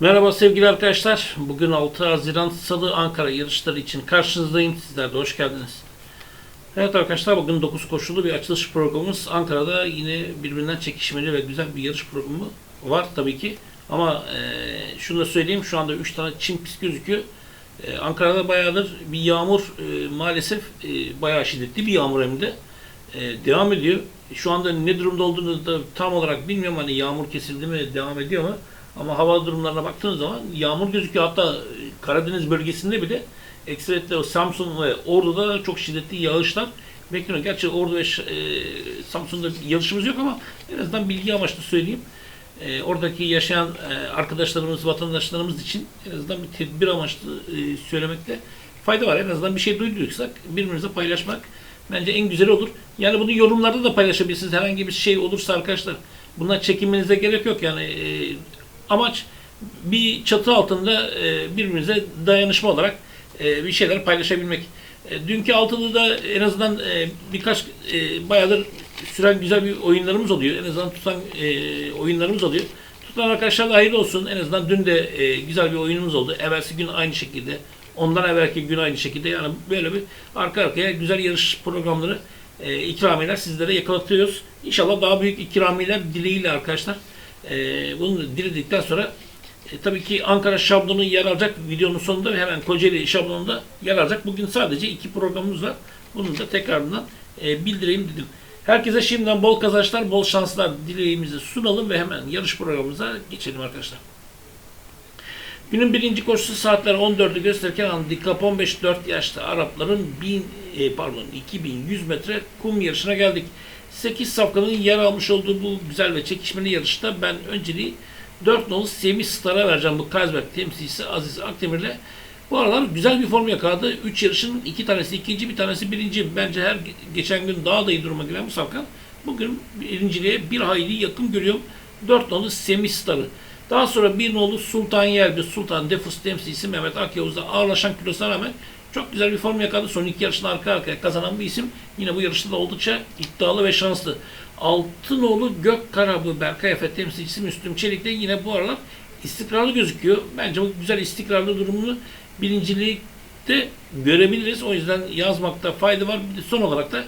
Merhaba sevgili arkadaşlar. Bugün 6 Haziran Salı Ankara yarışları için karşınızdayım. Sizler de hoş geldiniz. Evet arkadaşlar bugün 9 koşulu bir açılış programımız. Ankara'da yine birbirinden çekişmeli ve güzel bir yarış programı var tabii ki. Ama e, şunu da söyleyeyim şu anda 3 tane çim pist gözüküyor. E, Ankara'da bayağıdır bir yağmur e, maalesef e, bayağı şiddetli bir yağmur hem de e, devam ediyor. Şu anda ne durumda olduğunu da tam olarak bilmiyorum hani yağmur kesildi mi devam ediyor mu? Ama hava durumlarına baktığınız zaman yağmur gözüküyor. Hatta e, Karadeniz bölgesinde bile Ekseretle o Samsun ve Ordu'da çok şiddetli yağışlar bekleniyor. Gerçi Ordu ve e, Samsun'da yağışımız yok ama en azından bilgi amaçlı söyleyeyim. E, oradaki yaşayan e, arkadaşlarımız, vatandaşlarımız için en azından bir tedbir amaçlı söylemekte fayda var. En azından bir şey duyduysak birbirimize paylaşmak bence en güzeli olur. Yani bunu yorumlarda da paylaşabilirsiniz. Herhangi bir şey olursa arkadaşlar buna çekinmenize gerek yok. Yani amaç bir çatı altında e, birbirimize dayanışma olarak e, bir şeyler paylaşabilmek. E, dünkü altılıda en azından e, birkaç e, bayağıdır süren güzel bir oyunlarımız oluyor. En azından tutan oyunlarımız oluyor. Tutan arkadaşlar da hayırlı olsun. En azından dün de güzel bir oyunumuz oldu. Evvelsi gün aynı şekilde. Ondan evvelki gün aynı şekilde. Yani böyle bir arka arkaya güzel yarış programları e, ikramiyeler sizlere yakalatıyoruz. İnşallah daha büyük ikramiyeler dileğiyle arkadaşlar. E, bunu diledikten sonra e, tabii ki Ankara şablonu yer alacak videonun sonunda ve hemen Kocaeli şablonunda yer alacak. Bugün sadece iki programımız var. Bunu da tekrardan e, bildireyim dedim. Herkese şimdiden bol kazançlar, bol şanslar dileğimizi sunalım ve hemen yarış programımıza geçelim arkadaşlar. Günün birinci koşusu saatler 14'ü gösterirken handikap 15 4 yaşlı Arapların 1000 e, pardon 2100 metre kum yarışına geldik. 8 safkanın yer almış olduğu bu güzel ve çekişmeli yarışta ben önceliği 4 nolu Semih Star'a vereceğim bu Kazberg temsilcisi Aziz Akdemir'le. Bu aralar güzel bir form yakaladı. 3 yarışın iki tanesi ikinci bir tanesi birinci. Bence her geçen gün daha da iyi duruma giren bu safkan. Bugün birinciliğe bir hayli yakın görüyorum. 4 nolu Semih Star'ı. Daha sonra bir nolu Sultan Yelbi, Sultan Defus temsilcisi Mehmet Akyavuz'da ağırlaşan kilosuna rağmen çok güzel bir form yakaladı. Son iki yarışını arka arkaya kazanan bir isim. Yine bu yarışta da oldukça iddialı ve şanslı. Altınoğlu Gök Karabı Berkay Efe temsilcisi Müslüm Çelik de yine bu aralar istikrarlı gözüküyor. Bence bu güzel istikrarlı durumunu birincilikte görebiliriz. O yüzden yazmakta fayda var. Bir de son olarak da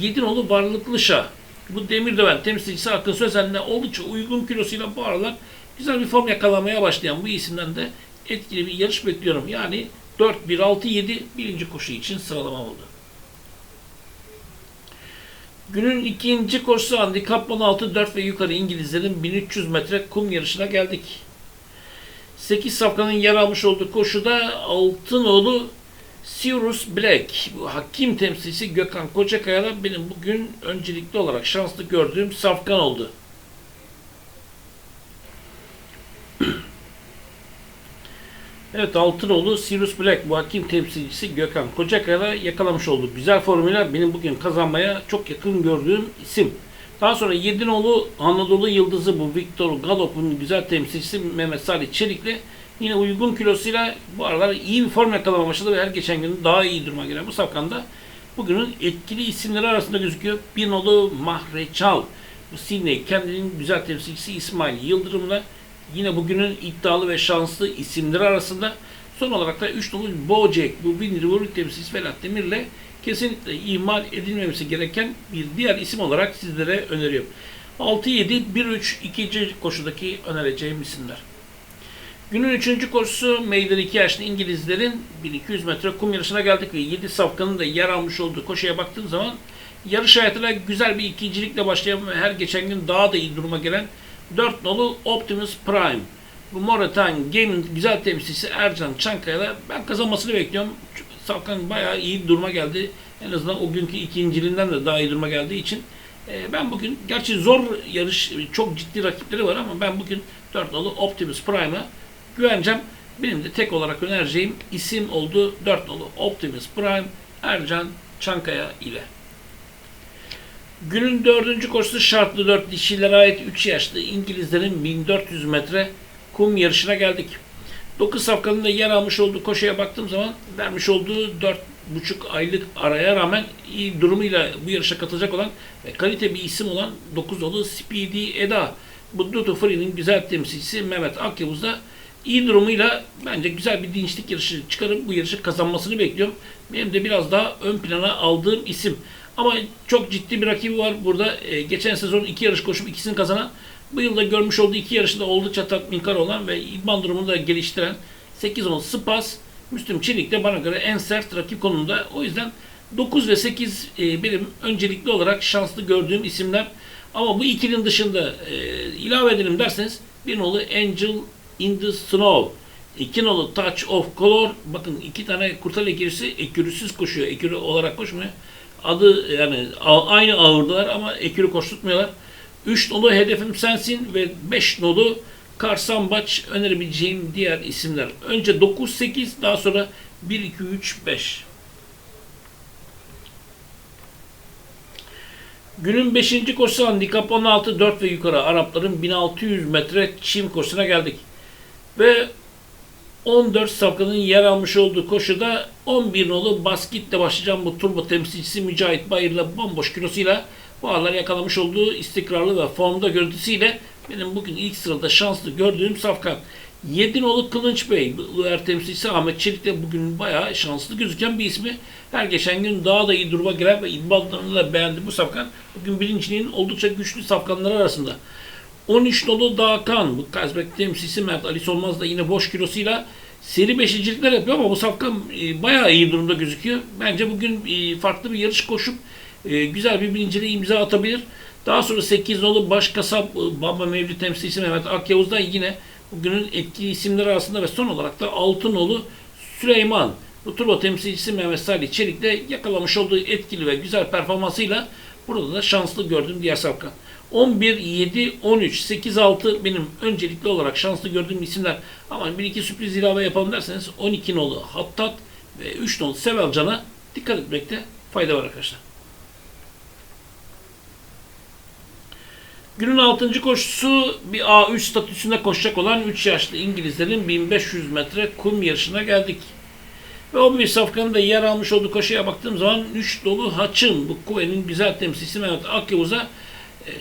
Yedinoğlu Varlıklışa bu Demirdöven temsilcisi Akın Sözen'le oldukça uygun kilosuyla bu aralar güzel bir form yakalamaya başlayan bu isimden de etkili bir yarış bekliyorum. Yani 4, 1, 6, 7 birinci koşu için sıralama oldu. Günün ikinci koşusu handikap 16 4 ve yukarı İngilizlerin 1300 metre kum yarışına geldik. 8 safkanın yer almış olduğu koşuda Altınoğlu Sirius Black, bu hakim temsilcisi Gökhan Kocakaya'da benim bugün öncelikli olarak şanslı gördüğüm safkan oldu. Evet Altınoğlu Sirius Black bu hakim temsilcisi Gökhan Kocakaya'da yakalamış oldu. Güzel formüller benim bugün kazanmaya çok yakın gördüğüm isim. Daha sonra Yedinoğlu Anadolu Yıldızı bu Victor Galop'un güzel temsilcisi Mehmet Salih Çelik'le yine uygun kilosuyla bu aralar iyi bir form yakalamaya başladı ve her geçen gün daha iyi duruma gelen bu safkanda bugünün etkili isimleri arasında gözüküyor. Bir nolu Mahreçal, Sydney kendinin güzel temsilcisi İsmail Yıldırım'la yine bugünün iddialı ve şanslı isimleri arasında. Son olarak da 3 nolu Bojack, bu Winnie River temsilcisi Velat Demir'le kesinlikle ihmal edilmemesi gereken bir diğer isim olarak sizlere öneriyorum. 6-7-1-3 ikinci koşudaki önereceğim isimler. Günün üçüncü koşusu meydan 2 yaşlı İngilizlerin 1200 metre kum yarışına geldik ve 7 safkanın da yer almış olduğu koşuya baktığın zaman yarış hayatına güzel bir ikincilikle başlayan ve her geçen gün daha da iyi duruma gelen 4 nolu Optimus Prime. Bu Moretan Game'in güzel temsilcisi Ercan Çankaya'da ben kazanmasını bekliyorum. Çünkü Safkan bayağı iyi duruma geldi. En azından o günkü ikinciliğinden de daha iyi duruma geldiği için e, ben bugün gerçi zor yarış çok ciddi rakipleri var ama ben bugün 4 nolu Optimus Prime'a güveneceğim. Benim de tek olarak önereceğim isim oldu 4 nolu Optimus Prime Ercan Çankaya ile. Günün dördüncü koşusu şartlı 4 dişilere ait 3 yaşlı İngilizlerin 1400 metre kum yarışına geldik. 9 safkanın da yer almış olduğu koşuya baktığım zaman vermiş olduğu 4,5 aylık araya rağmen iyi durumuyla bu yarışa katılacak olan ve kalite bir isim olan 9 dolu Speedy Eda. Bu Duty Free'nin güzel temsilcisi Mehmet Akyavuz da iyi durumuyla bence güzel bir dinçlik yarışı çıkarıp bu yarışı kazanmasını bekliyorum. Benim de biraz daha ön plana aldığım isim. Ama çok ciddi bir rakibi var burada. E, geçen sezon iki yarış koşup ikisini kazanan, bu yılda görmüş olduğu iki yarışında oldukça tatminkar olan ve idman durumunu da geliştiren 8 10 Spas, Müslüm Çelik de bana göre en sert rakip konumunda. O yüzden 9 ve 8 e, benim öncelikli olarak şanslı gördüğüm isimler. Ama bu ikilinin dışında e, ilave edelim derseniz bir nolu Angel in the Snow. İki nolu Touch of Color. Bakın iki tane kurtarı ekürüsü ekürüsüz koşuyor. Ekürü olarak koşmuyor. Adı yani aynı ağırdılar ama ekürü koşturtmuyorlar. 3 nolu Hedefim Sensin ve 5 nolu Karsambaç önerebileceğim diğer isimler. Önce 9-8 daha sonra 1-2-3-5. Günün 5. koşusu handikap 16 4 ve yukarı Arapların 1600 metre çim koşusuna geldik. Ve 14 safkanın yer almış olduğu koşuda 11 nolu basketle başlayacağım bu turbo temsilcisi Mücahit Bayır'la bomboş kilosuyla bu aralar yakalamış olduğu istikrarlı ve formda görüntüsüyle benim bugün ilk sırada şanslı gördüğüm safkan. 7 nolu Kılınç Bey, UR temsilcisi Ahmet Çelik de bugün bayağı şanslı gözüken bir ismi. Her geçen gün daha da iyi duruma giren ve idmanlarını da beğendi bu safkan. Bugün birinciliğin oldukça güçlü safkanları arasında. 13 dolu Dağkan, bu Kazbek temsilcisi Mert Ali Solmaz da yine boş kilosuyla seri beşincilikler yapıyor ama bu safkan e, bayağı iyi durumda gözüküyor. Bence bugün e, farklı bir yarış koşup e, güzel bir birinciliğe imza atabilir. Daha sonra 8 nolu baş kasap e, Baba Mevlüt temsilcisi Mehmet Akyavuz da yine bugünün etkili isimleri arasında ve son olarak da Altınoğlu Süleyman bu turbo temsilcisi Mehmet Salih Çelik yakalamış olduğu etkili ve güzel performansıyla burada da şanslı gördüğüm diğer safkan. 11, 7, 13, 8, 6 benim öncelikli olarak şanslı gördüğüm isimler. Ama bir iki sürpriz ilave yapalım derseniz 12 nolu Hattat ve 3 nolu Sevelcan'a dikkat etmekte fayda var arkadaşlar. Günün 6. koşusu bir A3 statüsünde koşacak olan 3 yaşlı İngilizlerin 1500 metre kum yarışına geldik. Ve 11 safkanın da yer almış olduğu koşuya baktığım zaman 3 dolu Haçın, bu Kuve'nin güzel temsilcisi Mehmet Akyavuz'a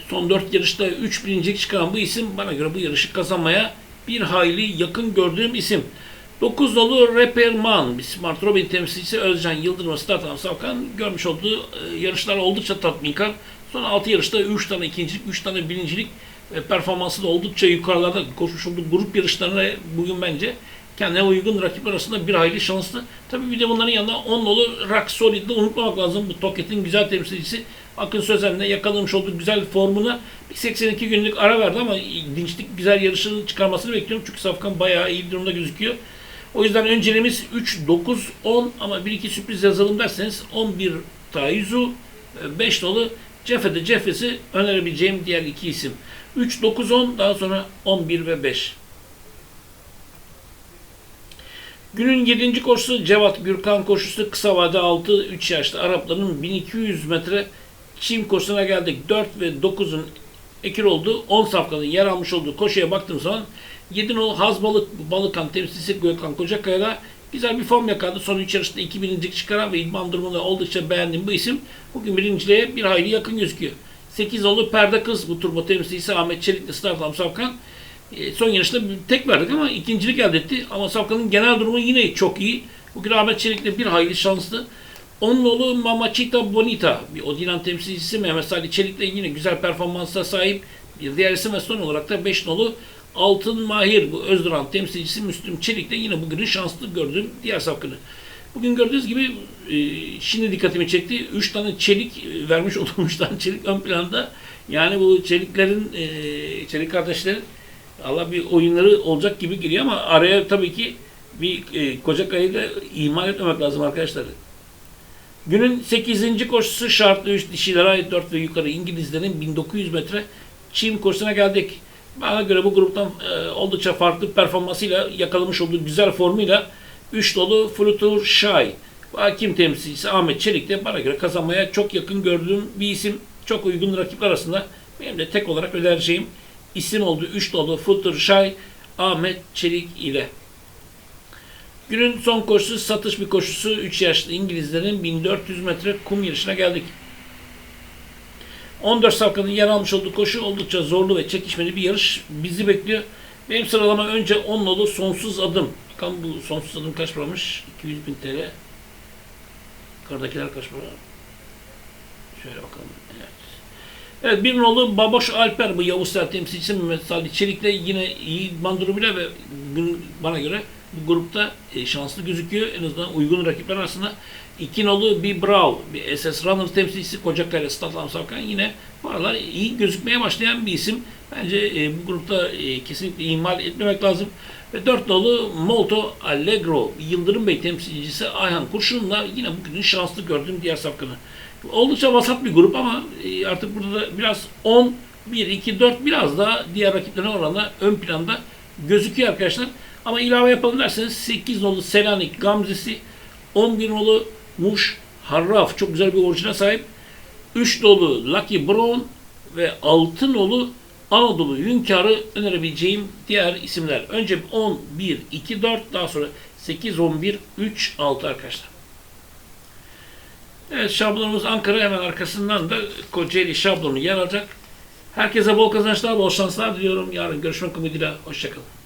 son 4 yarışta 3 birincilik çıkan bu isim bana göre bu yarışı kazanmaya bir hayli yakın gördüğüm isim. 9 dolu Reperman, Smart Robin temsilcisi Özcan Yıldırım start alan Safkan görmüş olduğu e, yarışlar oldukça tatminkar. Son 6 yarışta 3 tane ikincilik, 3 tane birincilik performansı da oldukça yukarılarda koşmuş olduğu grup yarışlarına bugün bence kendine uygun rakip arasında bir hayli şanslı. Tabii bir de bunların yanında 10 nolu Rock Solid'i unutmamak lazım. Bu Toket'in güzel temsilcisi Akın Sözen'le yakalamış olduğu güzel formuna bir 82 günlük ara verdi ama dinçlik güzel yarışını çıkarmasını bekliyorum. Çünkü Safkan bayağı iyi durumda gözüküyor. O yüzden önceliğimiz 3, 9, 10 ama bir iki sürpriz yazalım derseniz 11 Taizu, 5 dolu Cefe'de Cefe'si önerebileceğim diğer iki isim. 3, 9, 10 daha sonra 11 ve 5. Günün 7. koşusu Cevat Gürkan koşusu kısa vade 6 3 yaşlı Arapların 1200 metre çim koşusuna geldik. 4 ve 9'un ekil olduğu 10 safkanın yer almış olduğu koşuya baktığım zaman 7 nolu Haz Balık Balıkan temsilcisi Gökhan Kocakaya'da güzel bir form yakaladı. Son 3 yarışta 2 birincilik çıkaran ve idman durumunda oldukça beğendiğim bu isim bugün birinciliğe bir hayli yakın gözüküyor. 8 nolu Perde Kız bu turbo temsilcisi Ahmet Çelik'le Starflam Safkan e, son yarışta tek verdik ama ikincilik elde etti. Ama Safkan'ın genel durumu yine çok iyi. Bugün Ahmet Çelik'le bir hayli şanslı. Onun oğlu Mamachita Bonita, bir Odilan temsilcisi Mehmet Salih Çelik'le yine güzel performansa sahip bir diğer isim ve son olarak da 5 nolu Altın Mahir, bu Özduran temsilcisi Müslüm Çelik'le yine bugünün şanslı gördüğüm diğer safkanı. Bugün gördüğünüz gibi e, şimdi dikkatimi çekti. 3 tane çelik e, vermiş olduğum 3 tane çelik ön planda. Yani bu çeliklerin, çelik kardeşlerin Allah bir oyunları olacak gibi geliyor ama araya tabii ki bir e, koca kayıyla imal etmemek lazım arkadaşlar. Günün 8. koşusu şartlı 3 dişilere ait 4 ve yukarı İngilizlerin 1900 metre çim koşusuna geldik. Bana göre bu gruptan e, oldukça farklı performansıyla yakalamış olduğu güzel formuyla 3 dolu Flutur Şay. Hakim temsilcisi Ahmet Çelik de bana göre kazanmaya çok yakın gördüğüm bir isim. Çok uygun rakipler arasında benim de tek olarak önereceğim isim oldu. 3 dolu Flutur Şay Ahmet Çelik ile. Günün son koşusu satış bir koşusu 3 yaşlı İngilizlerin 1400 metre kum yarışına geldik. 14 safkanın yer almış olduğu koşu oldukça zorlu ve çekişmeli bir yarış bizi bekliyor. Benim sıralama önce 10 nolu sonsuz adım. Bakalım bu sonsuz adım kaç paramış? 200 bin TL. Yukarıdakiler kaç para? Şöyle bakalım. Evet. Evet bir nolu Baboş Alper bu Yavuz Ser temsilcisi Mehmet Salih Çelik'le yine iyi banduruyla ve bu- bana göre bu grupta e, şanslı gözüküyor. En azından uygun rakipler arasında. İki nolu bir Brawl, bir SS Runner temsilcisi Kocakaya Statlam Savkan yine bu aralar iyi gözükmeye başlayan bir isim. Bence e, bu grupta e, kesinlikle ihmal etmemek lazım. Ve dört nolu Molto Allegro, Yıldırım Bey temsilcisi Ayhan Kurşun'la yine bugünün şanslı gördüğüm diğer safkanı. Oldukça vasat bir grup ama e, artık burada da biraz 10, 1, 2, 4 biraz daha diğer rakiplerine oranla ön planda gözüküyor arkadaşlar. Ama ilave yapalım derseniz 8 nolu Selanik Gamzesi, 11 nolu Muş Harraf çok güzel bir orijine sahip. 3 dolu Lucky Brown ve 6 nolu Anadolu Hünkâr'ı önerebileceğim diğer isimler. Önce 10, 1, 2, 4 daha sonra 8, 11, 3, 6 arkadaşlar. Evet şablonumuz Ankara hemen arkasından da Kocaeli şablonu yer alacak. Herkese bol kazançlar, bol şanslar diliyorum. Yarın görüşmek umuduyla. Hoşçakalın.